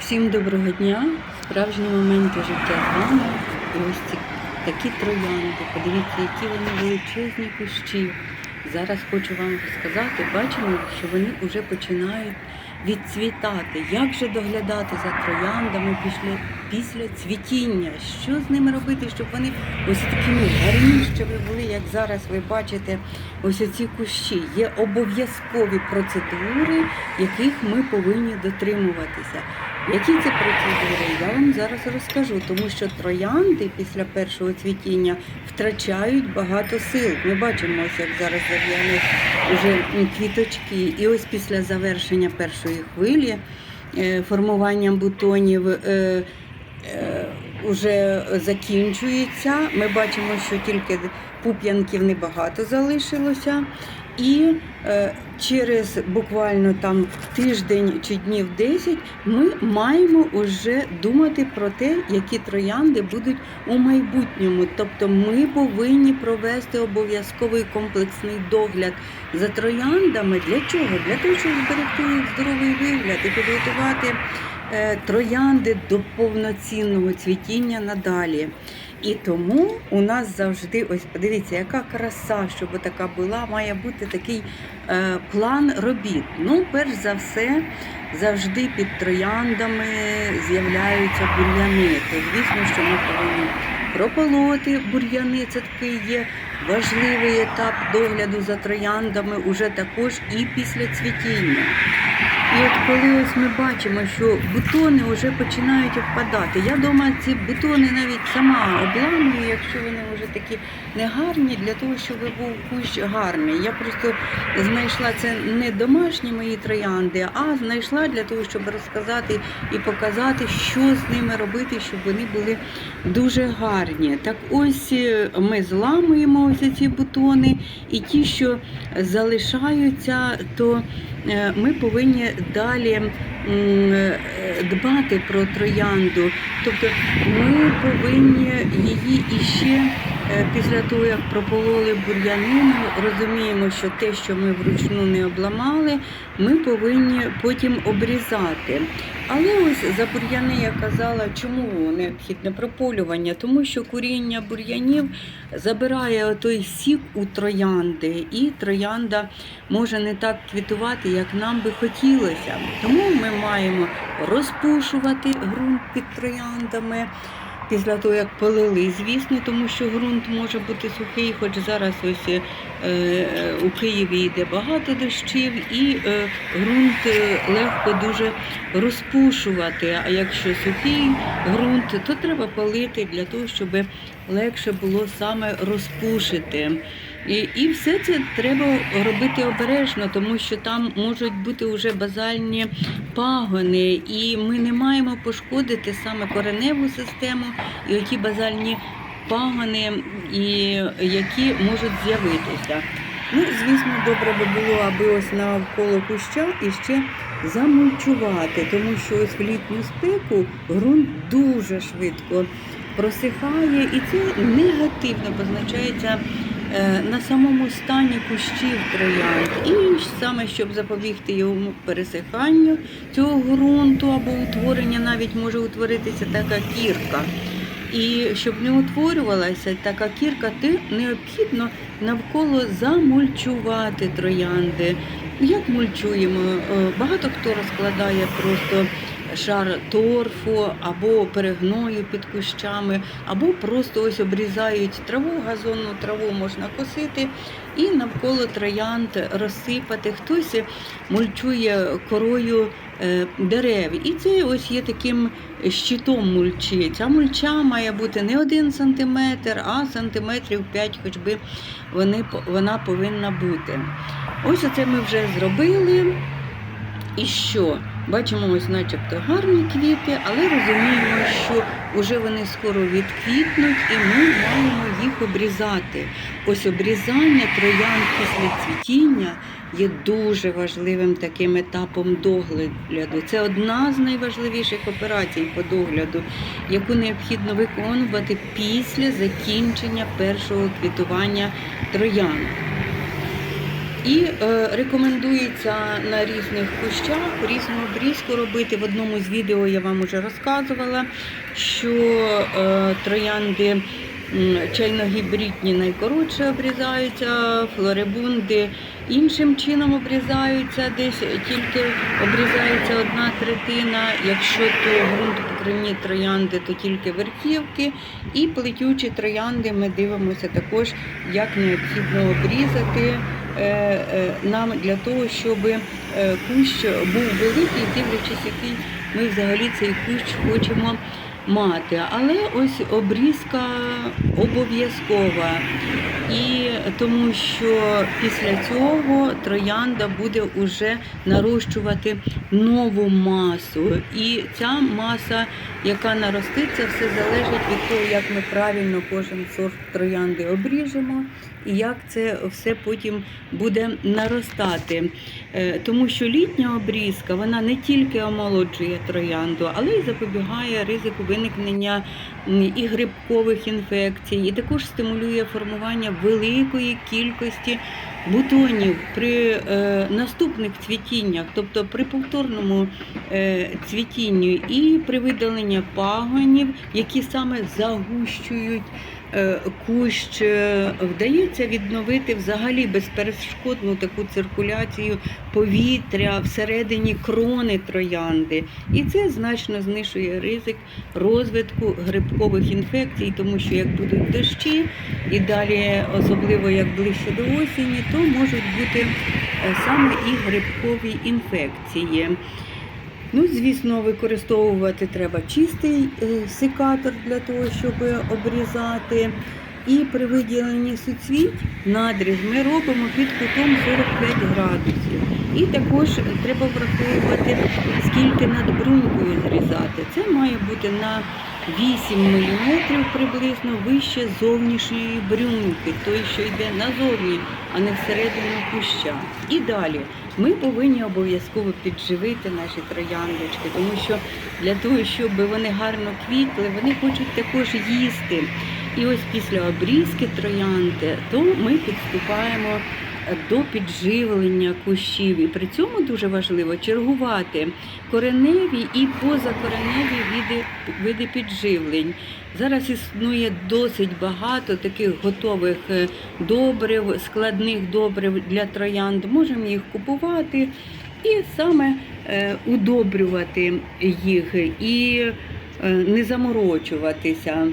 Всім доброго дня, справжні моменти життя з вами. Ось ці такі троянди. Подивіться, які вони величезні кущі. Зараз хочу вам сказати, бачимо, що вони вже починають відцвітати. Як же доглядати за трояндами після, після цвітіння? Що з ними робити, щоб вони ось такими гарнющими були, як зараз ви бачите, ось ці кущі. Є обов'язкові процедури, яких ми повинні дотримуватися. Які це процедури? Я вам зараз розкажу, тому що троянди після першого цвітіння втрачають багато сил. Ми бачимо, ось як зараз зав'яли вже квіточки. І ось після завершення першої хвилі е, формуванням бутонів. е, е, закінчується. Ми бачимо, що тільки пуп'янків небагато залишилося. І е, через буквально там тиждень чи днів 10 ми маємо вже думати про те, які троянди будуть у майбутньому. Тобто ми повинні провести обов'язковий комплексний догляд за трояндами. Для чого? Для того, щоб зберегти їх здоровий вигляд і підготувати е, троянди до повноцінного цвітіння надалі. І тому у нас завжди, ось подивіться, яка краса, щоб така була, має бути такий е, план робіт. Ну, перш за все, завжди під трояндами з'являються бур'яни. То звісно, що ми повинні прополоти бур'яни. Це такий є важливий етап догляду за трояндами, уже також і після цвітіння. І от коли ось ми бачимо, що бутони вже починають впадати. Я вдома ці бутони навіть сама обламую, якщо вони вже такі негарні, для того, щоб був кущ гарний. Я просто знайшла це не домашні мої троянди, а знайшла для того, щоб розказати і показати, що з ними робити, щоб вони були дуже гарні. Так ось е, ми зламуємо ось ці бутони, і ті, що залишаються, то ми повинні далі е, дбати про троянду. Тобто ми повинні її іще е, після того, як пропололи бур'яни, ми розуміємо, що те, що ми вручну не обламали, ми повинні потім обрізати. Але ось за бур'яни я казала, чому необхідне прополювання? Тому що куріння бур'янів забирає той сік у троянди, і троянда може не так квітувати, як нам би хотілося. Тому ми маємо розпушувати ґрунт під трояндами. Після того, як полили, звісно, тому що ґрунт може бути сухий, хоч зараз ось е, у Києві йде багато дощів, і е, ґрунт е, легко дуже розпушувати. А якщо сухий ґрунт, то треба полити для того, щоб легше було саме розпушити. І, і все це треба робити обережно, тому що там можуть бути вже базальні пагони, і ми не маємо пошкодити саме кореневу систему і оті базальні пагони, і які можуть з'явитися. Ну, звісно, добре би було, аби ось навколо куща іще замульчувати, тому що ось в літню спеку ґрунт дуже швидко просихає, і це негативно позначається на самому стані кущів троянд. І саме щоб запобігти йому пересиханню цього ґрунту або утворення, навіть може утворитися така кірка. І щоб не утворювалася така кірка, то необхідно навколо замульчувати троянди. Як мульчуємо? Е, Багато хто розкладає просто шар торфу або перегною під кущами, або просто ось обрізають траву, газонну траву можна косити і навколо троянд розсипати. Хтось мульчує корою е, дерев. І це ось є таким щитом мульчі. Ця мульча має бути не один сантиметр, а сантиметрів 5, хоч би вони, вона повинна бути. Ось оце ми вже зробили. І що? Бачимо ось начебто гарні квіти, але розуміємо, що вже вони скоро відквітнуть і ми маємо їх обрізати. Ось обрізання троянд після цвітіння є дуже важливим таким етапом догляду. Це одна з найважливіших операцій по догляду, яку необхідно виконувати після закінчення першого квітування троянд. І е, рекомендується на різних кущах різну обрізку робити. В одному з відео я вам вже розказувала, що е, троянди чайногібридні найкоротше обрізаються, флорибунди іншим чином обрізаються, десь тільки обрізається одна третина. Якщо то ґрунтопокривні троянди, то тільки верхівки. І плетючі троянди ми дивимося також, як необхідно обрізати нам для того, щоб е, кущ був великий, дивлячись, який ми взагалі цей кущ хочемо мати. Але ось обрізка обов'язкова. І тому що після цього троянда буде уже нарощувати нову масу. І ця маса, яка нароститься, все залежить від того, як ми правильно кожен сорт троянди обріжемо і як це все потім буде наростати. Е, Тому що літня обрізка вона не тільки омолоджує троянду, але й запобігає ризику виникнення і грибкових інфекцій, і також стимулює формування великої кількості бутонів при е, наступних цвітіннях, тобто при повторному е, цвітінні і при видаленні пагонів, які саме загущують е, кущ, е, вдається відновити взагалі безперешкодну таку циркуляцію повітря всередині крони троянди. І це значно знижує ризик розвитку грибкових інфекцій, тому що як будуть дощі, і далі, особливо як ближче до осені, то можуть бути е, саме і грибкові інфекції. Ну, звісно, використовувати треба чистий е, секатор для того, щоб обрізати. І при виділенні суцвіть надріз ми робимо під кутом 45 градусів. І також треба враховувати, скільки над брунькою зрізати. Це має бути на 8 мм приблизно вище зовнішньої бруньки, той, що йде назовні, а не всередину куща. І далі ми повинні обов'язково підживити наші трояндочки, тому що для того, щоб вони гарно квітли, вони хочуть також їсти. І ось після обрізки троянди, то ми підступаємо до підживлення кущів. І при цьому дуже важливо чергувати кореневі і позакореневі види, види підживлень. Зараз існує досить багато таких готових е, добрив, складних добрив для троянд. Можемо їх купувати і саме е, удобрювати їх і е, не заморочуватися.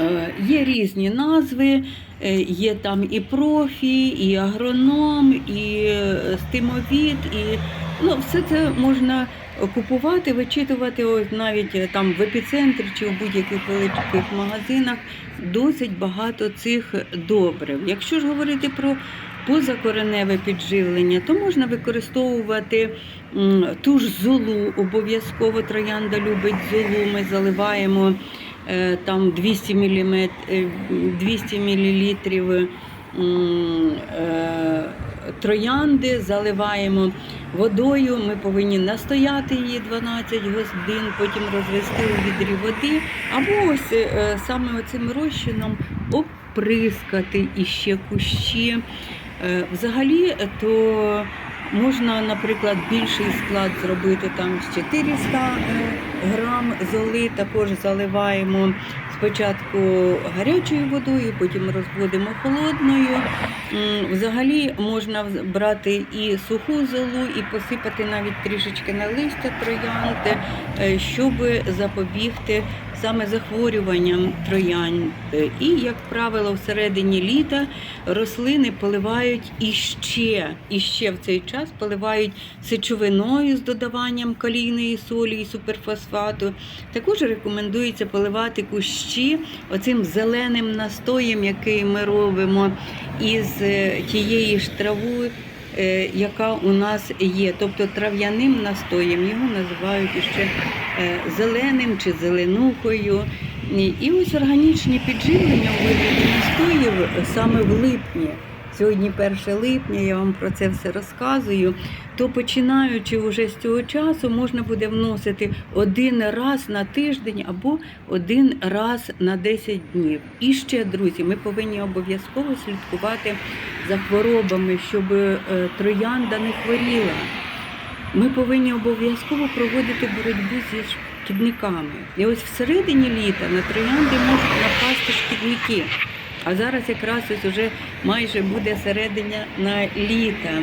Е, Є різні назви, е, є там і профі, і агроном, і е, стимовід, і ну, все це можна купувати, вичитувати. Ось навіть там в епіцентрі чи в будь-яких великих магазинах досить багато цих добрив. Якщо ж говорити про позакореневе підживлення, то можна використовувати ту ж золу, обов'язково троянда любить золу, ми заливаємо там 200 мм, 200 мл троянди, заливаємо водою. Ми повинні настояти її 12 годин, потім розвести у відрі води, або ось е, саме цим розчином оприскати іще кущі. Е, Взагалі, то можна, наприклад, більший склад зробити там з 400 е, грам золи, також заливаємо спочатку гарячою водою, потім розводимо холодною. Взагалі можна брати і суху золу, і посипати навіть трішечки на листя троянди, е, щоб запобігти саме захворюванням троянд. І, як правило, всередині літа рослини поливають іще, іще в цей час поливають сечовиною з додаванням калійної солі і суперфосфату. Також рекомендується поливати кущі оцим зеленим настоєм, який ми робимо із е, тієї ж трави, е, яка у нас є, тобто трав'яним настоєм. Його називають ще е, зеленим чи зеленухою. І ось органічні підживлення у вигляді настоїв саме в липні сьогодні 1 липня, я вам про це все розказую, то починаючи вже з цього часу, можна буде вносити один раз на тиждень або один раз на 10 днів. І ще, друзі, ми повинні обов'язково слідкувати за хворобами, щоб е, троянда не хворіла. Ми повинні обов'язково проводити боротьбу зі шкідниками. І ось всередині літа на троянди можуть напасти шкідники. А зараз якраз ось уже майже буде середина на літа.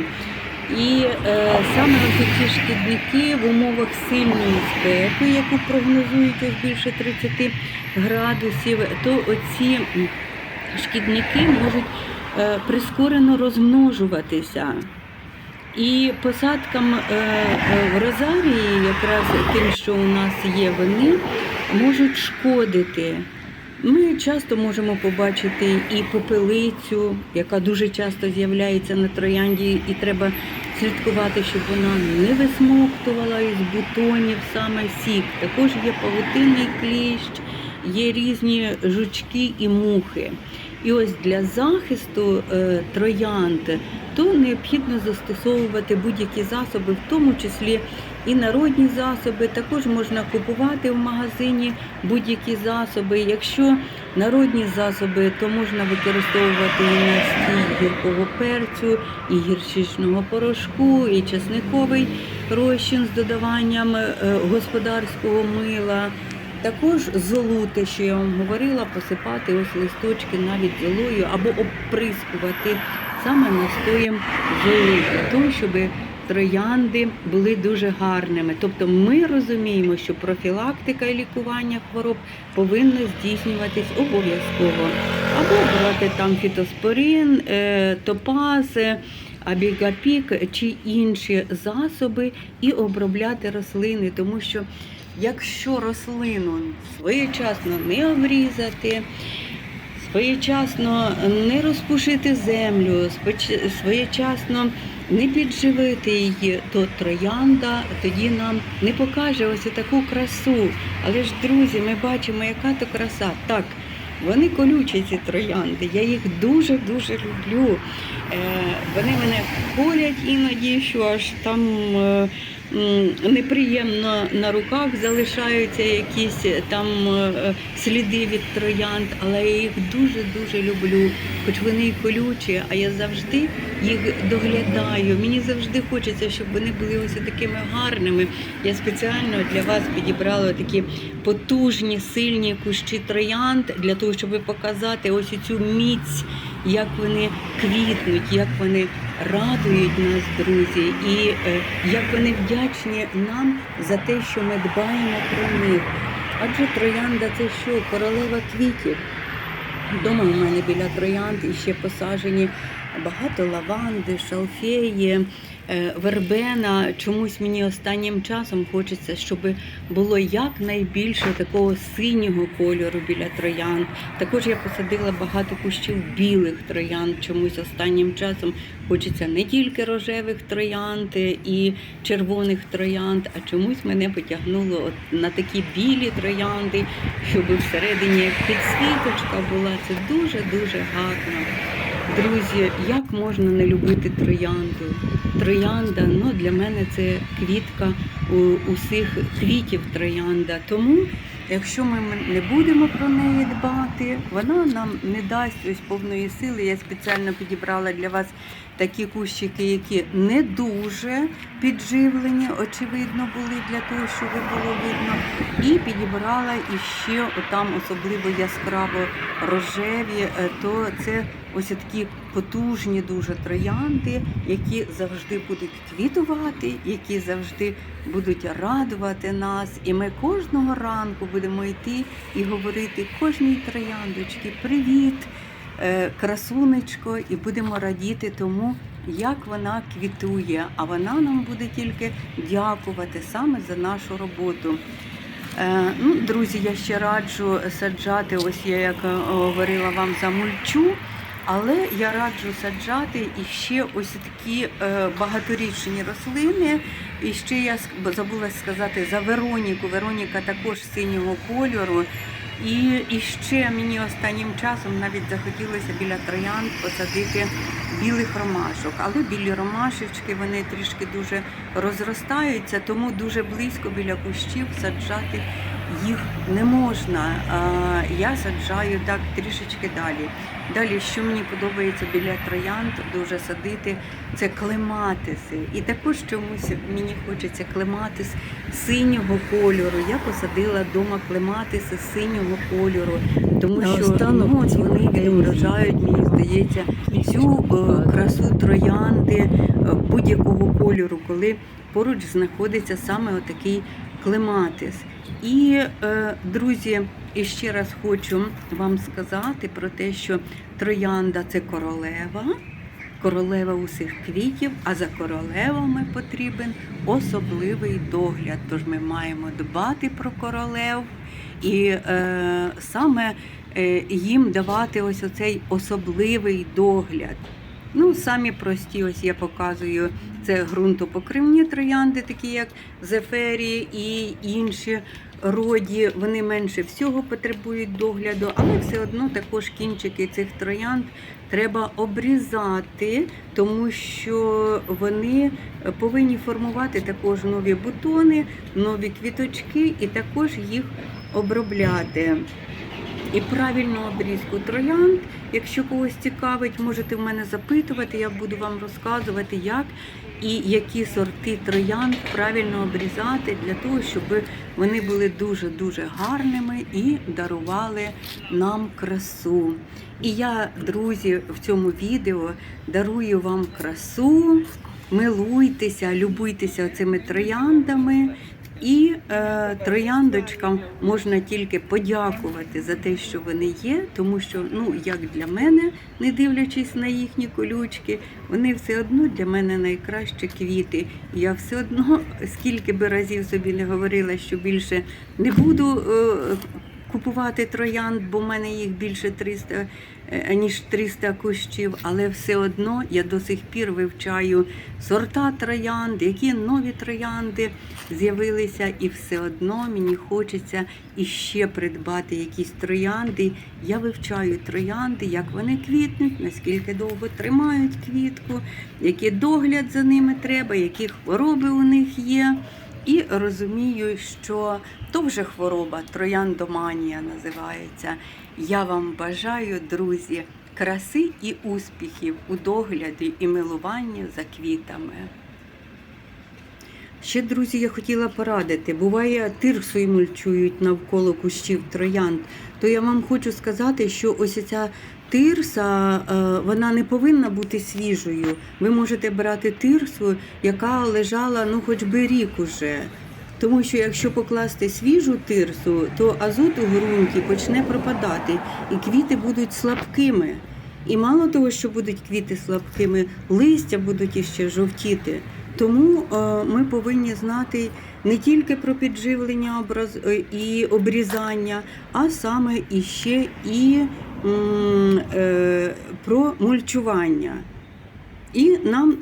І е, саме ось ці шкідники в умовах сильної спеки, яку прогнозують ось більше 30 градусів, то оці шкідники можуть е, прискорено розмножуватися. І посадкам е, е, в розарії, якраз тим, що у нас є вони, можуть шкодити. Ми часто можемо побачити і попелицю, яка дуже часто з'являється на троянді, і треба слідкувати, щоб вона не висмоктувала із бутонів саме сік. Також є павутинний кліщ, є різні жучки і мухи. І ось для захисту е, троянд то необхідно застосовувати будь-які засоби, в тому числі і народні засоби. Також можна купувати в магазині будь-які засоби. Якщо народні засоби, то можна використовувати і настій гіркого перцю, і гірчичного порошку, і чесниковий розчин з додаванням е, господарського мила. Також золу, те, що я вам говорила, посипати ось листочки навіть золою або обприскувати саме настоєм золи, для того, щоб троянди були дуже гарними. Тобто ми розуміємо, що профілактика і лікування хвороб повинно здійснюватись обов'язково. Або брати там фітоспорин, е, топаз, е, абігапік чи інші засоби і обробляти рослини, тому що якщо рослину своєчасно не обрізати, своєчасно не розпушити землю, своєчасно не підживити її, то троянда тоді нам не покаже ось таку красу. Але ж, друзі, ми бачимо, яка то краса. Так, вони колючі, ці троянди. Я їх дуже-дуже люблю. Е, вони мене колять іноді, що аж там е, неприємно на руках залишаються якісь там е, сліди від троянд, але я їх дуже-дуже люблю. Хоч вони і колючі, а я завжди їх доглядаю. Мені завжди хочеться, щоб вони були ось такими гарними. Я спеціально для вас підібрала такі потужні, сильні кущі троянд для того, щоб показати ось цю міць, як вони квітнуть, як вони радують нас, друзі, і е, як вони вдячні нам за те, що ми дбаємо про них. Адже троянда це що? Королева квітів. Дома у мене біля троянд і ще посажені багато лаванди, шалфеї, вербена. Чомусь мені останнім часом хочеться, щоб було якнайбільше такого синього кольору біля троянд. Також я посадила багато кущів білих троянд. Чомусь останнім часом хочеться не тільки рожевих троянд і червоних троянд, а чомусь мене потягнуло от на такі білі троянди, щоб всередині як підсвіточка була. Це дуже дуже гарно. Друзі, як можна не любити троянду? Троянда, ну для мене це квітка у- усіх квітів троянда. Тому, якщо ми не будемо про неї дбати, вона нам не дасть ось повної сили. Я спеціально підібрала для вас такі кущики, які не дуже підживлені, очевидно, були для того, щоб було видно. І підібрала іще отам особливо яскраво рожеві, е, то це ось такі потужні дуже троянди, які завжди будуть квітувати, які завжди будуть радувати нас. І ми кожного ранку будемо йти і говорити кожній трояндочці Привіт! Е, красунечко, і будемо радіти тому, як вона квітує. А вона нам буде тільки дякувати саме за нашу роботу. Е, Ну, друзі, я ще раджу саджати, ось я як е, говорила вам за мульчу, але я раджу саджати і ще ось такі багаторічні рослини. І ще я забула сказати за Вероніку. Вероніка також синього кольору. І, і ще мені останнім часом навіть захотілося біля троянд посадити білих ромашок. Але білі ромашечки вони трішки дуже розростаються, тому дуже близько біля кущів саджати їх не можна. Я саджаю так трішечки далі. Далі, що мені подобається біля троянд, дуже садити, це клематиси. І також чомусь мені хочеться клематис синього кольору. Я посадила вдома клематиси синього кольору, тому що Наостанок ну, вони відображають, мені здається, всю е, красу троянди е, будь-якого кольору, коли поруч знаходиться саме отакий клематис. І, е, друзі, і ще раз хочу вам сказати про те, що троянда це королева, королева усіх квітів, а за королевами потрібен особливий догляд. Тож ми маємо дбати про королев і е, саме е, їм давати ось оцей особливий догляд. Ну, самі прості, ось я показую, це ґрунтопокривні троянди, такі як зеферії і інші роді. Вони менше всього потребують догляду, але все одно також кінчики цих троянд треба обрізати, тому що вони повинні формувати також нові бутони, нові квіточки і також їх обробляти. І правильну обрізку троянд, якщо когось цікавить, можете в мене запитувати, я буду вам розказувати, як і які сорти троянд правильно обрізати для того, щоб вони були дуже-дуже гарними і дарували нам красу. І я, друзі, в цьому відео дарую вам красу. Милуйтеся, любуйтеся цими трояндами. І е, трояндочкам можна тільки подякувати за те, що вони є, тому що, ну як для мене, не дивлячись на їхні колючки, вони все одно для мене найкращі квіти. Я все одно, скільки би разів собі не говорила, що більше не буду е, купувати троянд, бо в мене їх більше 300, е, ніж 300 кущів, але все одно я до сих пір вивчаю сорта троянд, які нові троянди з'явилися, і все одно мені хочеться іще придбати якісь троянди. Я вивчаю троянди, як вони квітнуть, наскільки довго тримають квітку, який догляд за ними треба, які хвороби у них є. І розумію, що то вже хвороба, трояндоманія називається. Я вам бажаю, друзі, краси і успіхів у догляді і милуванні за квітами. Ще, друзі, я хотіла порадити. Буває, тирсою мульчують навколо кущів троянд. То я вам хочу сказати, що ось ця тирса, е, вона не повинна бути свіжою. Ви можете брати тирсу, яка лежала ну хоч би рік уже. Тому що якщо покласти свіжу тирсу, то азот у ґрунті почне пропадати, і квіти будуть слабкими. І мало того, що будуть квіти слабкими, листя будуть іще жовтіти. Тому е, ми повинні знати не тільки про підживлення е, і обрізання, а саме іще і про мульчування. І нам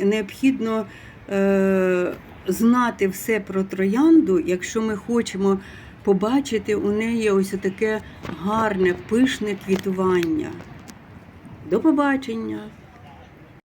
необхідно е, знати все про троянду, якщо ми хочемо побачити у неї ось таке гарне, пишне квітування. До побачення!